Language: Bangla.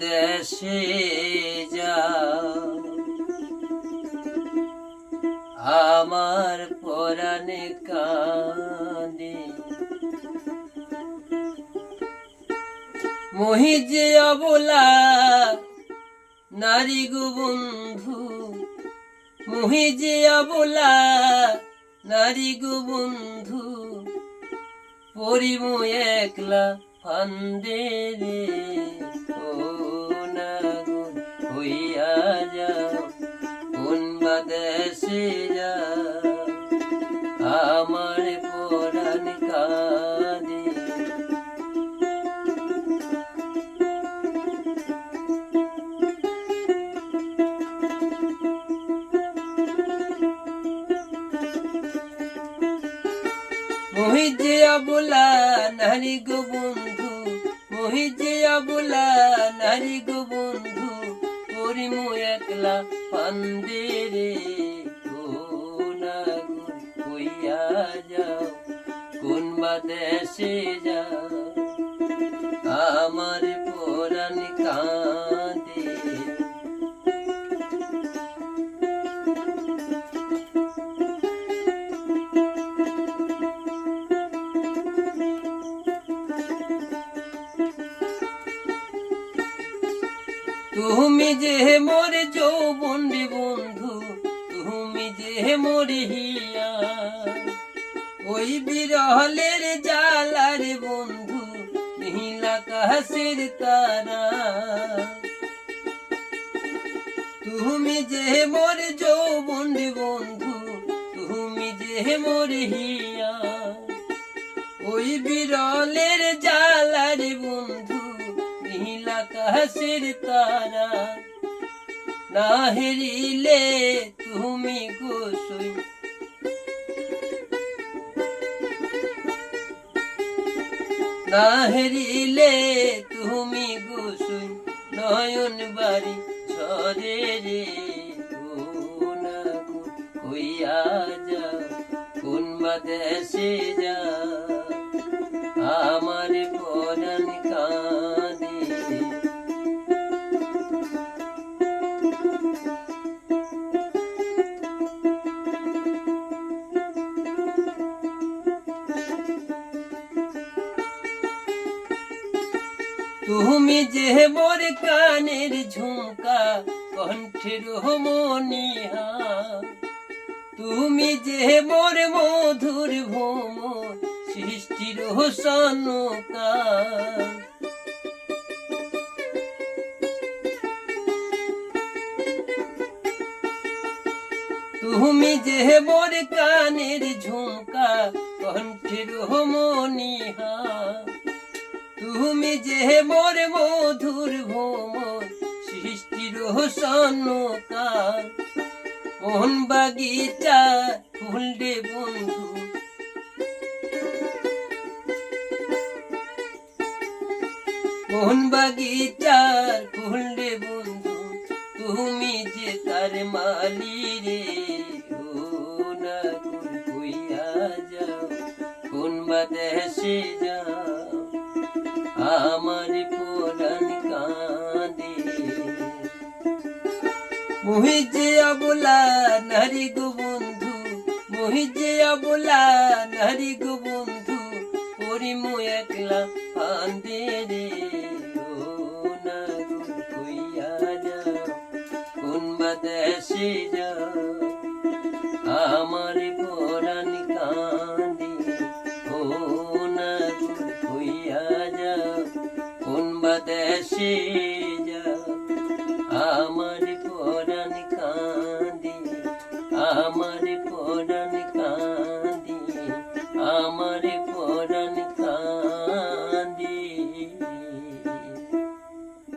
দেশে যা আমার পরাণে কাঁদে। মহি যে অবলা, নারী গো বন্ধু মহি যে অবলা, নারী গো বন্ধু, পরিমু একলা ফান্দে রে হইয়া যাও, কোন বা দেশে যা আমার পরাণ কাঁদে। মহিজে আবুলা নারী গো বন্ধু মহিজে আবুলা নারী গো বন্ধু পরিমু একলা পান্দে রে। কইয়া যাও কোন বা যাও। তুমি যে মোর যৌবন রে বন্ধু, তুমি যে মোর হিয়া ওই বিরহলের জালার বন্ধু নীলা কাশের তারা। তুমি যে মোর যৌবন রে বন্ধু, তুমি যে মোর হিয়া ওই বিরলের জালার বন্ধু নীল আকাশের তারা না হেরিলে তুমি গোসই না হেরিলে তুমি গোসই নয়ন বাড়ি ছরে রে হইয়া যা কোন বা তুমি যে মোর কানের ঝুমকা, কণ্ঠের মনিহা। তুমি যে মোর মধুর ভোম সৃষ্টির সনুকা তুমি যে মোর কানের ঝুমকা, কণ্ঠের মনিহা। তুমি যে মোর মধুর ভোমর সৃষ্টির সনুকা কোন বাগিচা ফুলডে বন্ধু। কোন বাগিচার ফুলডে বন্ধু, তুমি যে তার মালি রে কোন বা দেশে যাও মহিজে আবলা নারী গো বন্ধু, মহিজে আবলা নারী গো বন্ধু পরিমু একলা ফান্দে রে দেশে যাও আমার পরাণ কাঁদে ও না গো কইয়া যাও, কোন বা দেশে Veronica.